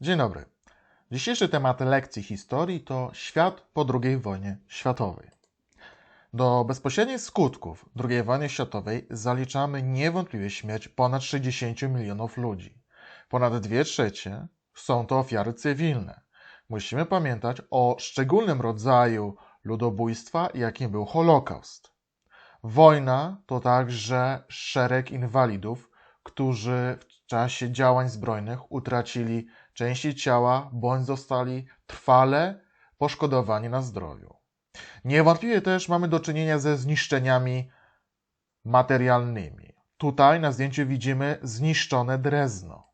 Dzień dobry. Dzisiejszy temat lekcji historii to świat po II wojnie światowej. Do bezpośrednich skutków II wojny światowej zaliczamy niewątpliwie śmierć ponad 60 milionów ludzi. Ponad 2 trzecie są to ofiary cywilne. Musimy pamiętać o szczególnym rodzaju ludobójstwa, jakim był Holokaust. Wojna to także szereg inwalidów, którzy w czasie działań zbrojnych utracili części ciała bądź zostali trwale poszkodowani na zdrowiu. Niewątpliwie też mamy do czynienia ze zniszczeniami materialnymi. Tutaj na zdjęciu widzimy zniszczone Drezno.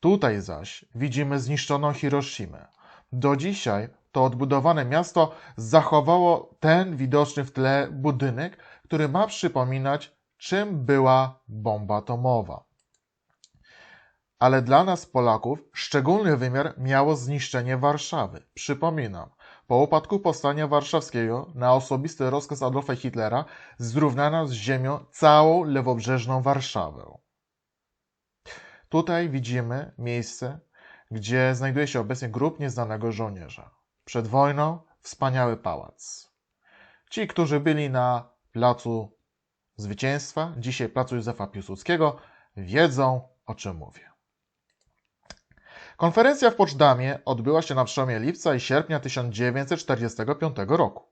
Tutaj zaś widzimy zniszczoną Hiroshimę. Do dzisiaj to odbudowane miasto zachowało ten widoczny w tle budynek, który ma przypominać, czym była bomba atomowa. Ale dla nas, Polaków, szczególny wymiar miało zniszczenie Warszawy. Przypominam, po upadku powstania warszawskiego na osobisty rozkaz Adolfa Hitlera zrównano z ziemią całą lewobrzeżną Warszawę. Tutaj widzimy miejsce, gdzie znajduje się obecnie grób nieznanego żołnierza. Przed wojną wspaniały pałac. Ci, którzy byli na placu Zwycięstwa, dzisiaj placu Józefa Piłsudskiego, wiedzą o czym mówię. Konferencja w Poczdamie odbyła się na przełomie lipca i sierpnia 1945 roku.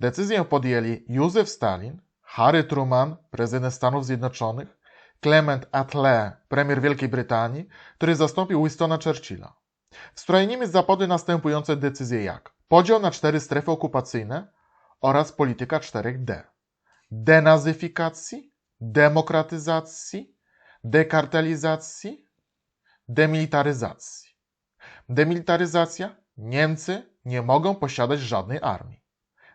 Decyzję podjęli Józef Stalin, Harry Truman, prezydent Stanów Zjednoczonych, Clement Attlee, premier Wielkiej Brytanii, który zastąpił Winstona Churchilla. W sprawie Niemiec zapadły następujące decyzje jak podział na cztery strefy okupacyjne oraz polityka 4D. Denazyfikacji, demokratyzacji, dekartelizacji, demilitaryzacji. Demilitaryzacja Niemcy nie mogą posiadać żadnej armii.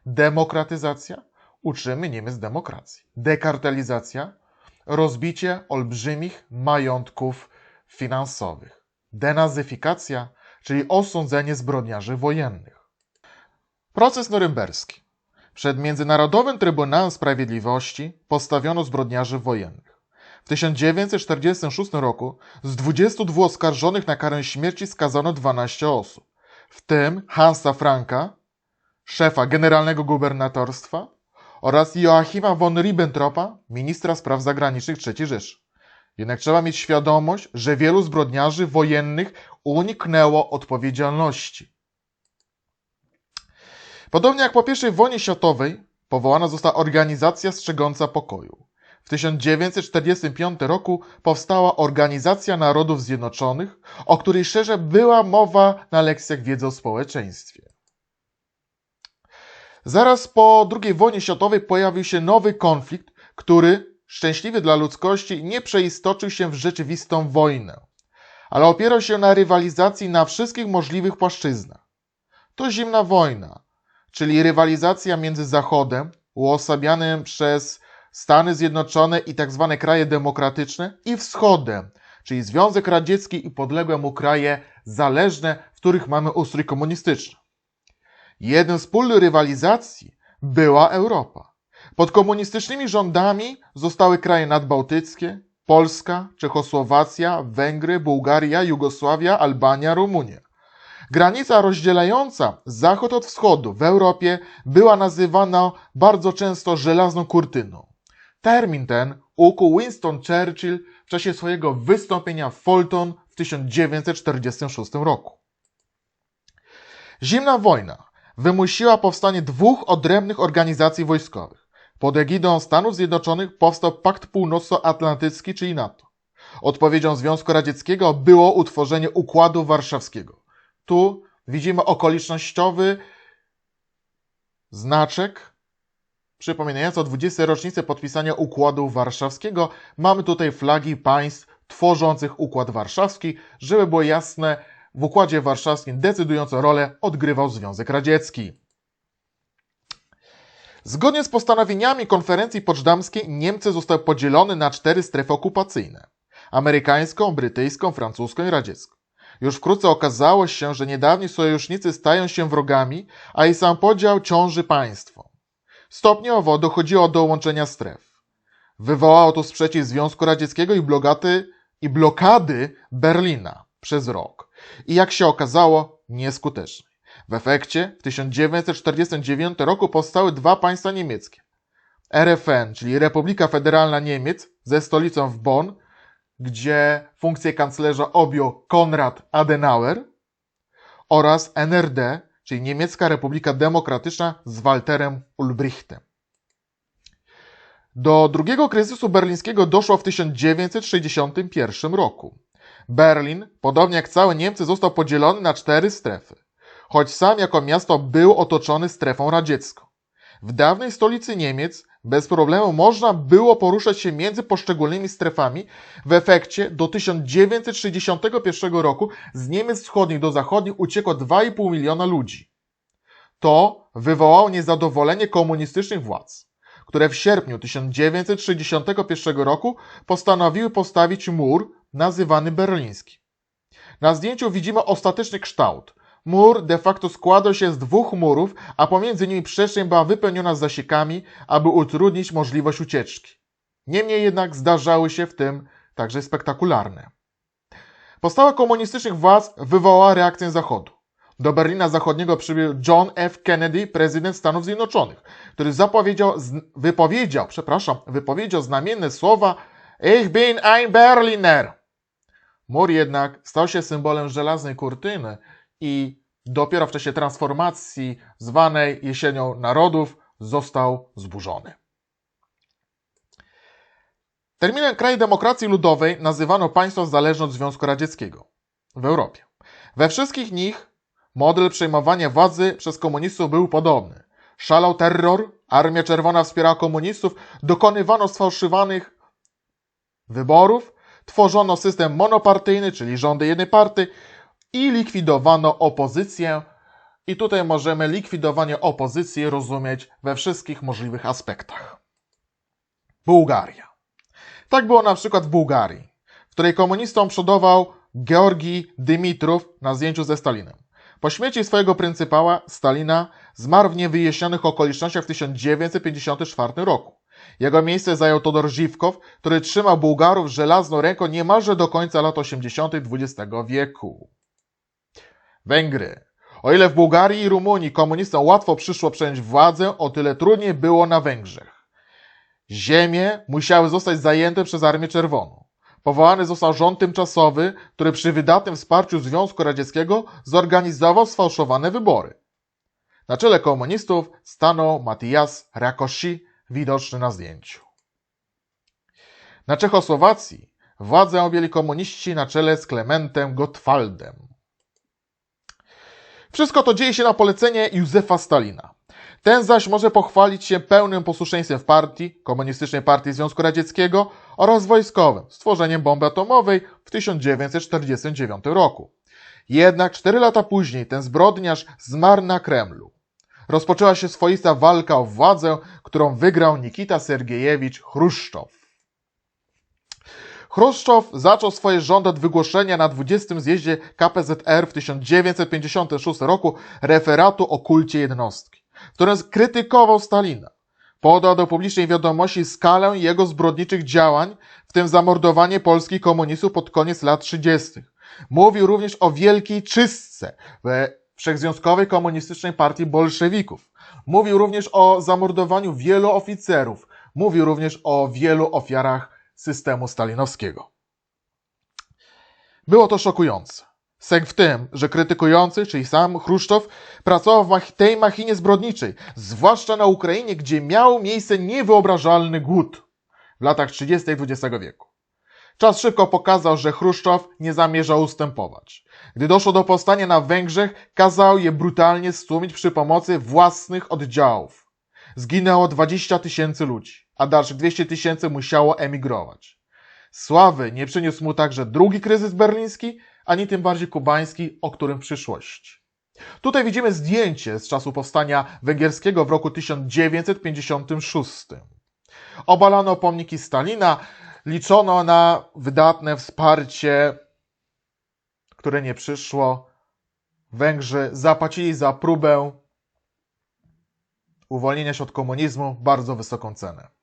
Demokratyzacja uczymy Niemiec demokracji. Dekartelizacja rozbicie olbrzymich majątków finansowych. Denazyfikacja, czyli osądzenie zbrodniarzy wojennych. Proces norymberski. Przed Międzynarodowym Trybunałem Sprawiedliwości postawiono zbrodniarzy wojennych. W 1946 roku z 22 oskarżonych na karę śmierci skazano 12 osób, w tym Hansa Franka, szefa generalnego gubernatorstwa oraz Joachima von Ribbentropa, ministra spraw zagranicznych III Rzeszy. Jednak trzeba mieć świadomość, że wielu zbrodniarzy wojennych uniknęło odpowiedzialności. Podobnie jak po I wojnie światowej, powołana została Organizacja Strzegąca Pokoju. W 1945 roku powstała Organizacja Narodów Zjednoczonych, o której szerzej była mowa na lekcjach wiedzy o społeczeństwie. Zaraz po II wojnie światowej pojawił się nowy konflikt, który szczęśliwie dla ludzkości nie przeistoczył się w rzeczywistą wojnę, ale opierał się na rywalizacji na wszystkich możliwych płaszczyznach. To zimna wojna, czyli rywalizacja między Zachodem, uosabianym przez Stany Zjednoczone i tzw. Tak kraje demokratyczne, i Wschodem, czyli Związek Radziecki i podległe mu kraje zależne, w których mamy ustrój komunistyczny. Jednym z pól rywalizacji była Europa. Pod komunistycznymi rządami zostały kraje nadbałtyckie, Polska, Czechosłowacja, Węgry, Bułgaria, Jugosławia, Albania, Rumunia. Granica rozdzielająca zachód od wschodu w Europie była nazywana bardzo często żelazną kurtyną. Termin ten ukuł Winston Churchill w czasie swojego wystąpienia w Fulton w 1946 roku. Zimna wojna wymusiła powstanie dwóch odrębnych organizacji wojskowych. Pod egidą Stanów Zjednoczonych powstał Pakt Północnoatlantycki, czyli NATO. Odpowiedzią Związku Radzieckiego było utworzenie Układu Warszawskiego. Tu widzimy okolicznościowy znaczek przypominający o 20. rocznicę podpisania Układu Warszawskiego. Mamy tutaj flagi państw tworzących Układ Warszawski, żeby było jasne, w Układzie Warszawskim decydującą rolę odgrywał Związek Radziecki. Zgodnie z postanowieniami konferencji poczdamskiej Niemcy zostały podzielone na cztery strefy okupacyjne. Amerykańską, brytyjską, francuską i radziecką. Już wkrótce okazało się, że niedawni sojusznicy stają się wrogami, a i sam podział ciąży państwo. Stopniowo dochodziło do łączenia stref. Wywołało to sprzeciw Związku Radzieckiego i blokady, i blokady Berlina przez rok. i jak się okazało, nieskutecznej. W efekcie w 1949 roku powstały dwa państwa niemieckie. RFN, czyli Republika Federalna Niemiec ze stolicą w Bonn, gdzie funkcję kanclerza objął Konrad Adenauer oraz NRD, czyli Niemiecka Republika Demokratyczna z Walterem Ulbrichtem. Do drugiego kryzysu berlińskiego doszło w 1961 roku. Berlin, podobnie jak całe Niemcy, został podzielony na cztery strefy, choć sam jako miasto był otoczony strefą radziecką. W dawnej stolicy Niemiec bez problemu można było poruszać się między poszczególnymi strefami. W efekcie do 1961 roku z Niemiec wschodnich do zachodnich uciekło 2,5 miliona ludzi. To wywołało niezadowolenie komunistycznych władz, które w sierpniu 1961 roku postanowiły postawić mur nazywany berliński. Na zdjęciu widzimy ostateczny kształt. Mur de facto składał się z dwóch murów, a pomiędzy nimi przestrzeń była wypełniona zasiekami, aby utrudnić możliwość ucieczki. Niemniej jednak zdarzały się w tym także spektakularne. Postawa komunistycznych władz wywołała reakcję Zachodu. Do Berlina Zachodniego przybył John F. Kennedy, prezydent Stanów Zjednoczonych, który zapowiedział, wypowiedział, przepraszam, wypowiedział znamienne słowa Ich bin ein Berliner. Mur jednak stał się symbolem żelaznej kurtyny i dopiero w czasie transformacji zwanej jesienią narodów został zburzony. Terminem kraj demokracji ludowej nazywano państwa zależne od Związku Radzieckiego w Europie. We wszystkich nich model przejmowania władzy przez komunistów był podobny. Szalał terror, Armia Czerwona wspierała komunistów, dokonywano sfałszywanych wyborów, tworzono system monopartyjny, czyli rządy jednej partii i likwidowano opozycję. I tutaj możemy likwidowanie opozycji rozumieć we wszystkich możliwych aspektach. Bułgaria. Tak było na przykład w Bułgarii, w której komunistom przodował Georgi Dymitrów na zdjęciu ze Stalinem. Po śmierci swojego pryncypała, Stalina, zmarł w niewyjaśnionych okolicznościach w 1954 roku. Jego miejsce zajął Todor Żywkow, który trzymał Bułgarów żelazną ręką niemalże do końca lat 80. XX wieku. Węgry. O ile w Bułgarii i Rumunii komunistom łatwo przyszło przejąć władzę, o tyle trudniej było na Węgrzech. Ziemie musiały zostać zajęte przez Armię Czerwoną. Powołany został rząd tymczasowy, który przy wydatnym wsparciu Związku Radzieckiego zorganizował sfałszowane wybory. Na czele komunistów stanął Matijas Rakosi, widoczny na zdjęciu. Na Czechosłowacji władzę objęli komuniści na czele z Klementem Gottwaldem. Wszystko to dzieje się na polecenie Józefa Stalina. Ten zaś może pochwalić się pełnym posłuszeństwem w partii, Komunistycznej Partii Związku Radzieckiego oraz wojskowym, stworzeniem bomby atomowej w 1949 roku. Jednak cztery lata później ten zbrodniarz zmarł na Kremlu. Rozpoczęła się swoista walka o władzę, którą wygrał Nikita Sergiejewicz Chruszczow. Chruszczow zaczął swoje rządy od wygłoszenia na 20. zjeździe KPZR w 1956 roku referatu o kulcie jednostki, w którym krytykował Stalina. Podał do publicznej wiadomości skalę jego zbrodniczych działań, w tym zamordowanie polskich komunistów pod koniec lat 30. Mówił również o wielkiej czystce we Wszechzwiązkowej Komunistycznej Partii Bolszewików. Mówił również o zamordowaniu wielu oficerów. Mówił również o wielu ofiarach systemu stalinowskiego. Było to szokujące. Sęk w tym, że krytykujący, czyli sam Chruszczow, pracował w tej machinie zbrodniczej, zwłaszcza na Ukrainie, gdzie miał miejsce niewyobrażalny głód w latach 30. XX wieku. Czas szybko pokazał, że Chruszczow nie zamierzał ustępować. Gdy doszło do powstania na Węgrzech, kazał je brutalnie stłumić przy pomocy własnych oddziałów. Zginęło 20 tysięcy ludzi, a dalszych 200 tysięcy musiało emigrować. Sławy nie przyniósł mu także drugi kryzys berliński, ani tym bardziej kubański, o którym w przyszłości. Tutaj widzimy zdjęcie z czasu powstania węgierskiego w roku 1956. Obalano pomniki Stalina, liczono na wydatne wsparcie, które nie przyszło. Węgrzy zapłacili za próbę uwolnienia się od komunizmu bardzo wysoką cenę.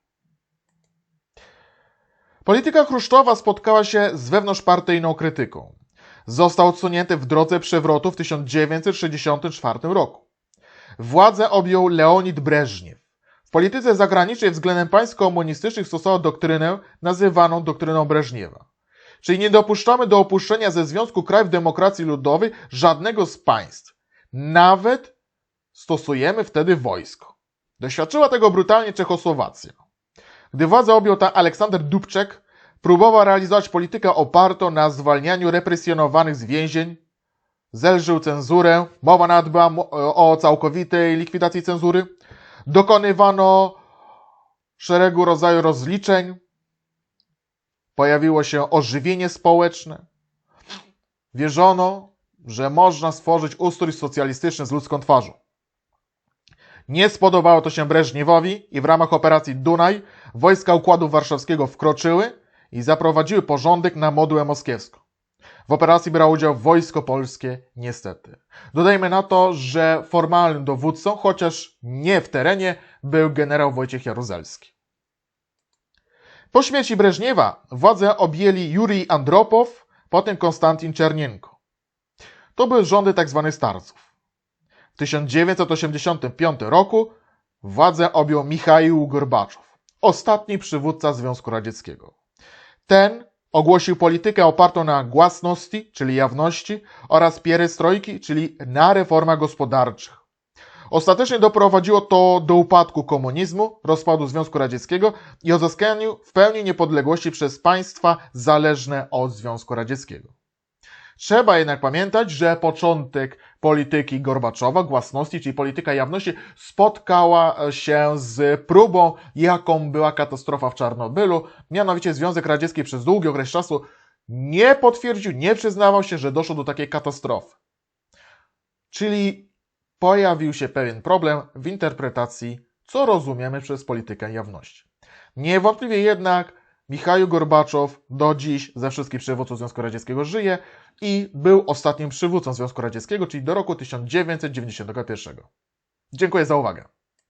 Polityka Chruszczowa spotkała się z wewnątrzpartyjną krytyką. został odsunięty w drodze przewrotu w 1964 roku. Władzę objął Leonid Breżniew. W polityce zagranicznej względem państw komunistycznych stosował doktrynę nazywaną doktryną Breżniewa. Czyli nie dopuszczamy do opuszczenia ze Związku Krajów Demokracji Ludowej żadnego z państw. Nawet stosujemy wtedy wojsko. Doświadczyła tego brutalnie Czechosłowacja. Gdy władzę objął ta Aleksander Dubczek, próbował realizować politykę opartą na zwalnianiu represjonowanych z więzień, zelżył cenzurę, mowa nawet była o całkowitej likwidacji cenzury, dokonywano szeregu rodzaju rozliczeń, pojawiło się ożywienie społeczne, wierzono, że można stworzyć ustrój socjalistyczny z ludzką twarzą. Nie spodobało to się Breżniewowi i w ramach operacji Dunaj wojska Układu Warszawskiego wkroczyły i zaprowadziły porządek na modłę moskiewską. W operacji brało udział wojsko polskie, niestety. Dodajmy na to, że formalnym dowódcą, chociaż nie w terenie, był generał Wojciech Jaruzelski. Po śmierci Breżniewa władzę objęli Jurij Andropow, potem Konstantin Czernienko. To były rządy tzw. starców. W 1985 roku władzę objął Michaił Gorbaczow, ostatni przywódca Związku Radzieckiego. Ten ogłosił politykę opartą na głasności, czyli jawności, oraz pierestrojki, czyli na reformach gospodarczych. Ostatecznie doprowadziło to do upadku komunizmu, rozpadu Związku Radzieckiego i uzyskaniu w pełni niepodległości przez państwa zależne od Związku Radzieckiego. Trzeba jednak pamiętać, że początek polityki Gorbaczowa, głasności, czyli polityka jawności, spotkała się z próbą, jaką była katastrofa w Czarnobylu. Mianowicie Związek Radziecki przez długi okres czasu nie potwierdził, nie przyznawał się, że doszło do takiej katastrofy. Czyli pojawił się pewien problem w interpretacji, co rozumiemy przez politykę jawności. Niewątpliwie jednak Michał Gorbaczow do dziś ze wszystkich przywódców Związku Radzieckiego żyje i był ostatnim przywódcą Związku Radzieckiego, czyli do roku 1991. Dziękuję za uwagę.